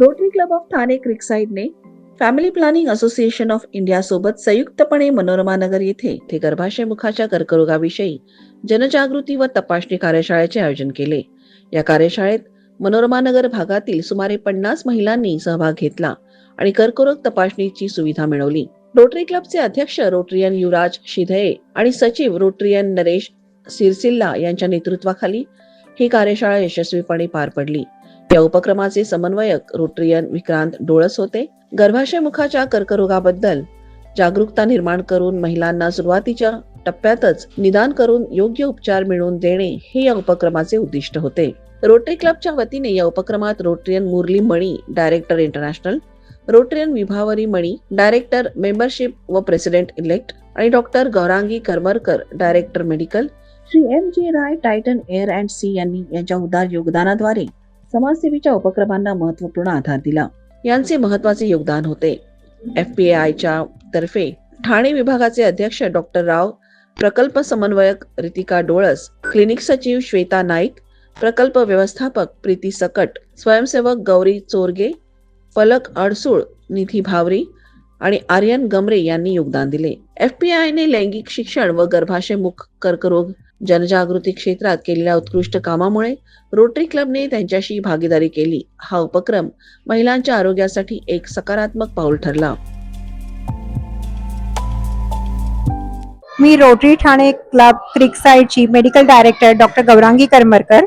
Rotary club of Thane क्रिकसाईडने family planning association of India सोबत संयुक्तपणे मनोरमा नगर येथे ते गर्भाशय मुखाच्या कर्करोगाविषयी जनजागृती व तपासणी कार्यशाळेचे आयोजन केले. या कार्यशाळेत मनोरमा नगर भागातील सुमारे पन्नास महिलांनी सहभाग घेतला आणि कर्करोग तपासणीची सुविधा मिळवली. रोटरी क्लबचे अध्यक्ष रोटरियन युवराज शिधये आणि सचिव रोटरियन नरेश सिरसिल्ला यांच्या नेतृत्वाखाली ही कार्यशाळा यशस्वीपणे पार पडली. या उपक्रमाचे समन्वयक रोटरियन विक्रांत डोळस होते. गर्भाशय मुखाच्या कर्करोगाबद्दल जागरूकता निर्माण करून महिलांना सुरुवातीच्या टप्प्यातच निदान करून योग्य उपचार मिळवून देणे हे या उपक्रमाचे उद्दिष्ट होते. रोटरी क्लबच्या वतीने या उपक्रमात रोटरियन मुरली मणी director international Rotarian Vibhavari Mani director membership व प्रेसिडेंट इलेक्ट आणि doctor Gaurangi Karmarkar director medical Shri M J Rai Titan air and sea यांनी यांच्या उदार योगदानाद्वारे समाजसेवेच्या उपक्रमांना महत्त्वपूर्ण आधार दिला. यांचे महत्त्वाचे योगदान होते. एफ पी आयच्या तर्फे ठाणे विभागाचे अध्यक्ष डॉक्टर राव प्रकल्प समन्वयक रितिका डोळस क्लिनिक सचिव श्वेता नाईक प्रकल्प व्यवस्थापक प्रीती सकट स्वयंसेवक गौरी चोरगे फलक अडसूळ निधी भावरी आणि आर्यन गमरे यांनी योगदान दिले. एफ पी आयने लैंगिक शिक्षण व गर्भाशयमुख कर्करोग जनजागृती क्षेत्रात केलेल्या उत्कृष्ट कामामुळे रोटरी क्लबने त्यांच्याशी भागीदारी केली. हा उपक्रम महिलांच्या आरोग्यासाठी एक सकारात्मक पाऊल ठरला. मी Rotary Thane club क्रिकसाईडची medical director doctor Gaurangi Karmarkar.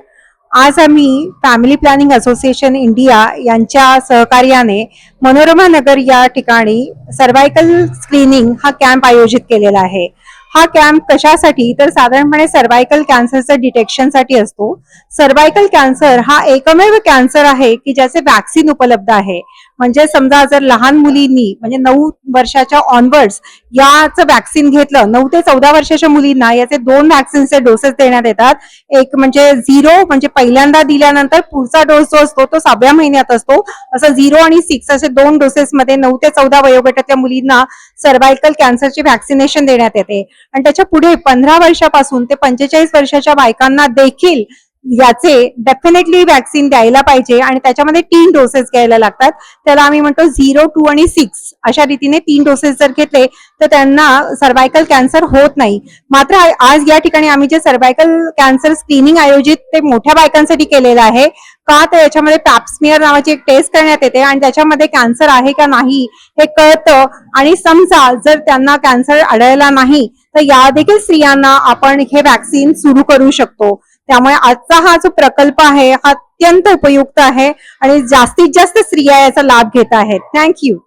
आज आम्ही फॅमिली प्लॅनिंग असोसिएशन इंडिया यांच्या सहकार्याने मनोरमा नगर या ठिकाणी सर्वायकल स्क्रीनिंग हा कॅम्प आयोजित केलेला आहे. हा कॅम्प कशासाठी? तर साधारणपणे सर्वायकल कॅन्सरचं डिटेक्शनसाठी असतो. सर्वायकल कॅन्सर हा एकमेव कॅन्सर आहे की ज्याचे वॅक्सिन उपलब्ध आहे. म्हणजे समजा जर लहान मुलींनी म्हणजे नऊ वर्षाच्या ऑनवर्ड्स याचं वॅक्सिन घेतलं नऊ ते चौदा वर्षाच्या मुलींना याचे दोन वॅक्सिनचे डोसेस देण्यात येतात. एक म्हणजे झिरो म्हणजे पहिल्यांदा दिल्यानंतर पुढचा डोस जो असतो तो सहाव्या महिन्यात असतो. असं झिरो आणि सिक्स असे दोन डोसेस मध्ये नऊ ते चौदा वयोगटातल्या मुलींना सर्वायकल कॅन्सरची व्हॅक्सिनेशन देण्यात येते. आणि त्याच्या पुढे पंधरा वर्षापासून ते पंचेचाळीस वर्षाच्या बायकांना देखील याचे डेफिनेटली वॅक्सिन द्यायला पाहिजे आणि त्याच्यामध्ये तीन डोसेस घ्यायला लागतात. त्याला आम्ही म्हणतो झिरो टू आणि सिक्स अशा रीतीने तीन डोसेस जर घेतले तर त्यांना सर्वायकल कॅन्सर होत नाही. मात्र आज या ठिकाणी आम्ही जे सर्वायकल कॅन्सर स्क्रीनिंग आयोजित ते मोठ्या बायकांसाठी केलेलं आहे का तर याच्यामध्ये पॅप्समिअर नावाची एक टेस्ट करण्यात येते आणि त्याच्यामध्ये कॅन्सर आहे का नाही हे कळतं. आणि समजा जर त्यांना कॅन्सर आढळला नाही तर या देखील स्त्रियांना आपण हे वॅक्सिन सुरू करू शकतो. त्यामुळे आजचा हा जो प्रकल्प आहे हा अत्यंत उपयुक्त आहे आणि जास्तीत जास्त स्त्रिया याचा लाभ घेत आहेत थँक्यू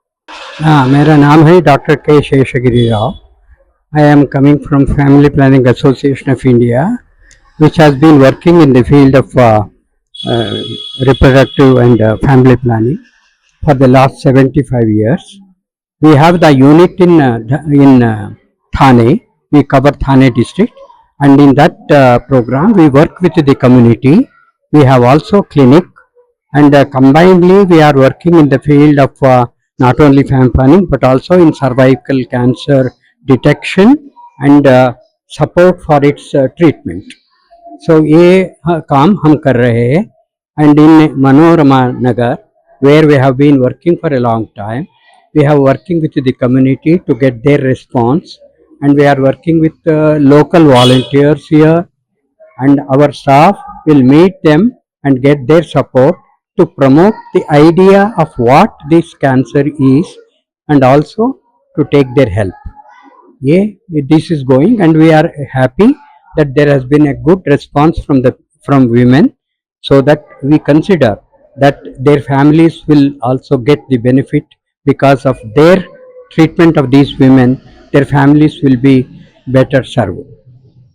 हाँ मेरा नाम है doctor K Sheshgiri Rao I am coming from family planning association of India which has been working in the field of uh, uh, reproductive and uh, family planning for the last 75 years. We have the unit in uh, Th- in uh, Thane. We cover Thane district, and in that uh, program we work with the community. We have also clinic, and uh, combinedly we are working in the field of uh, not only family planning but also in cervical cancer detection and uh, support for its uh, treatment. So ये हाँ, काम हम कर रहे हैं and in Manorama Nagar where we have been working for a long time we have working with the community to get there and we are working with uh, local volunteers here and our staff will meet them and get their support to promote the idea of what this cancer is and also to take their help. Yeah, this is going and we are happy that there has been a good response from the from women so that we consider that their families will also get the benefit because of their treatment of these women their families will be better served.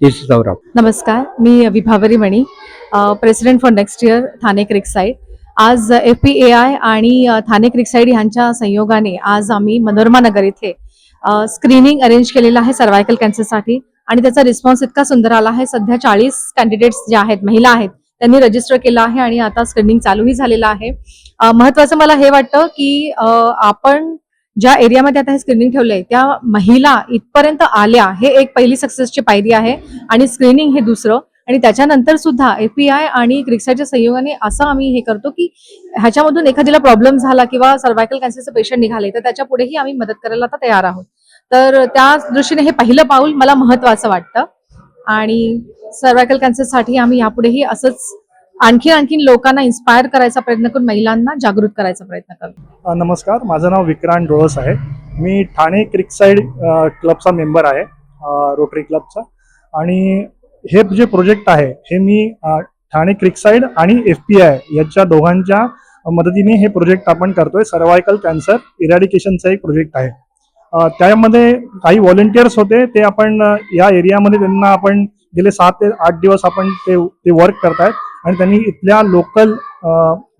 This is our approach. नमस्कार मी Vibhavari Mani. President for next year Thane creekside आज F P A I आणि अ, ठाणे क्रिकसाईड ह्यांच्या संयोगाने आज आम्ही मनोरमा नगर इथे screening arrange केलेलं आहे सर्वायकल कॅन्सरसाठी आणि त्याचा रिस्पॉन्स इतका सुंदर आला आहे. सध्या चाळीस कॅन्डिडेट्स जे आहेत महिला आहेत त्यांनी रजिस्टर केलं आहे आणि आता स्क्रीनिंग चालूही झालेलं आहे. अ, महत्वाचं मला हे वाटतं की अ, आपण ज्या एरियामध्ये आता हे स्क्रीनिंग ठेवलंय त्या महिला इथपर्यंत आल्या हे एक पहिली सक्सेसची पायरी आहे. आणि स्क्रीनिंग हे दुसरं. आणि त्याच्यानंतर सुद्धा एपीआय आणि क्रिक्साच्या संयोगाने असं आम्ही हे करतो की ह्याच्यामधून एखाद्याला प्रॉब्लेम झाला किंवा सर्वायकल कॅन्सरचं पेशंट निघाले तर त्याच्या पुढेही आम्ही मदत करायला आता तयार आहोत. तर त्या दृष्टीने हे पहिलं पाऊल मला महत्वाचं वाटतं. आणि सर्वायकल कॅन्सरसाठी आम्ही यापुढेही असंच आणखीन आणखीन लोकांना इन्स्पायर करायचा प्रयत्न करून महिलांना जागृत करायचा प्रयत्न करू. नमस्कार माझं नाव विक्रांत डोळस आहे. मी ठाणे क्रिकसाईड क्लबचा मेंबर आहे रोटरी क्लबचा. आणि हे जे प्रोजेक्ट आहे हे मी ठाणे क्रिकसाईड आणि एफ पी आय याच्या दोघांच्या मदतीने हे प्रोजेक्ट आपण करतोय. सर्वायकल कॅन्सर इरॅडिकेशनचा एक प्रोजेक्ट आहे. त्यामध्ये काही व्हॉलेंटियर्स होते ते आपण या एरियामध्ये त्यांना आपण गेले सात ते आठ दिवस आपण ते ते वर्क करतायत. आणि त्यांनी इथल्या लोकल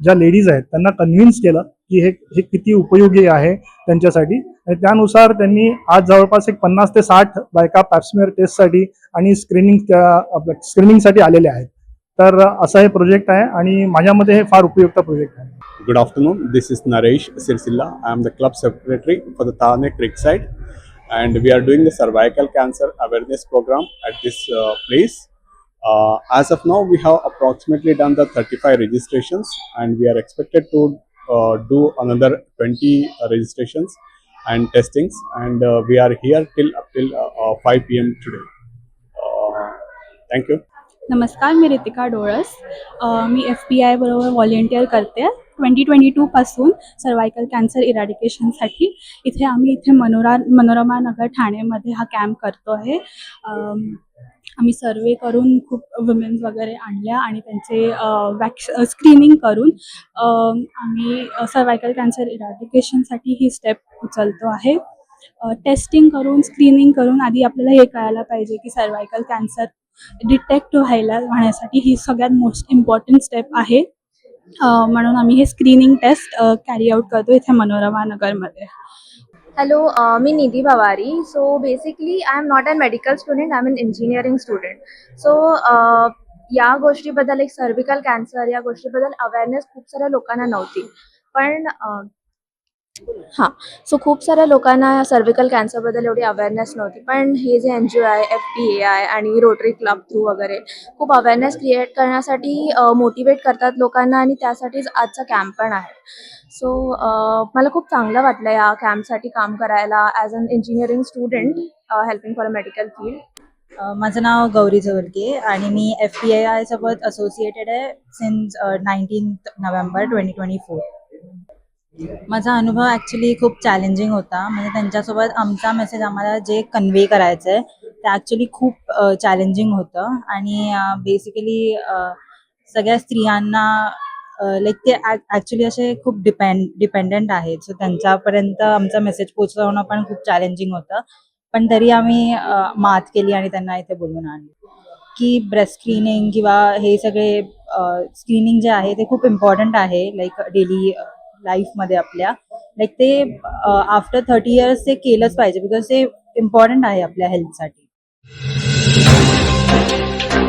ज्या लेडीज आहेत त्यांना कन्व्हिन्स केलं की हे हे किती उपयोगी आहे त्यांच्यासाठी. आणि त्यानुसार त्यांनी आज जवळपास एक पन्नास ते साठ बायका पॅप्समेअर टेस्टसाठी आणि स्क्रीनिंग स्क्रीनिंगसाठी आलेले आहेत. तर असा हे प्रोजेक्ट आहे आणि माझ्या मते हे फार उपयुक्त प्रोजेक्ट आहे. Good afternoon this is Naresh Sirsilla I am the club secretary for the Thane creek side and we are doing the cervical cancer awareness programme at this place Uh, as of now, we have approximately done the 35 registrations, and we are expected to uh, do another 20 uh, registrations and testings. And uh, we are here till up till uh, uh, 5 p.m. today. Uh, thank you. नमस्कार मी रितिका डोळस अ, मी F P I बरोबर volunteer करते twenty twenty टूपासून cervical cancer इरॅडिकेशनसाठी इथे आम्ही इथे मनोरा मनोरमा नगर ठाणेमध्ये हा camp करतो आहे अम, आम्ही सर्वे करून खूप वुमेन्स वगैरे आणल्या आणि त्यांचे वॅक्स स्क्रीनिंग करून आम्ही सर्वायकल कॅन्सर इराडिकेशनसाठी ही स्टेप उचलतो आहे. टेस्टिंग करून स्क्रीनिंग करून आधी आपल्याला हे कळायला पाहिजे की सर्वायकल कॅन्सर डिटेक्ट व्हायला होण्यासाठी ही सगळ्यात मोस्ट इम्पॉर्टंट स्टेप आहे. म्हणून आम्ही हे स्क्रीनिंग टेस्ट कॅरी आउट करतो इथे मनोरमा नगरमध्ये. Hello uh, me Nidhi Bhavari. So basically I am not a medical student I am an engineering student so या गोष्टीबद्दल एक सर्विकल कॅन्सर या गोष्टीबद्दल अवेअरनेस खूप साऱ्या लोकांना नव्हती. पण uh, हां. सो खूप साऱ्या लोकांना सर्विकल कॅन्सरबद्दल एवढी अवेअरनेस नव्हती. पण हे जे एन जी ओ आहे एफ पी ए आय आणि रोटरी क्लब थ्रू वगैरे खूप अवेअरनेस क्रिएट करण्यासाठी मोटिवेट करतात लोकांना आणि त्यासाठीच आजचा कॅम्प पण आहे. सो मला खूप चांगलं वाटलं या कॅम्पसाठी काम करायला as an engineering student helping for a medical field माझं नाव गौरी झवरके आणि मी एफ पी ए आयसोबत असोसिएटेड आहे since nineteen November twenty twenty four माझा अनुभव ॲक्च्युली खूप चॅलेंजिंग होता. म्हणजे त्यांच्यासोबत आमचा मेसेज आम्हाला जे कन्वे करायचं आहे ते ॲक्च्युली खूप चॅलेंजिंग होतं. आणि बेसिकली सगळ्या स्त्रियांना लाईक ते ॲक्च्युली असे खूप डिपेंड डिपेंडंट आहेत. सो त्यांच्यापर्यंत आमचा मेसेज पोचवणं पण खूप चॅलेंजिंग होतं. पण तरी आम्ही मात केली आणि त्यांना इथे बोलवून आणलं. की ब्रेस्ट स्क्रीनिंग किंवा हे सगळे स्क्रीनिंग जे आहे ते खूप इम्पॉर्टंट आहे. लाईक डेली लाईफमध्ये आपल्या. लाईक ते आफ्टर थर्टी इयर्स ते केलंच पाहिजे बिकॉज ते इम्पॉर्टंट आहे आपल्या हेल्थसाठी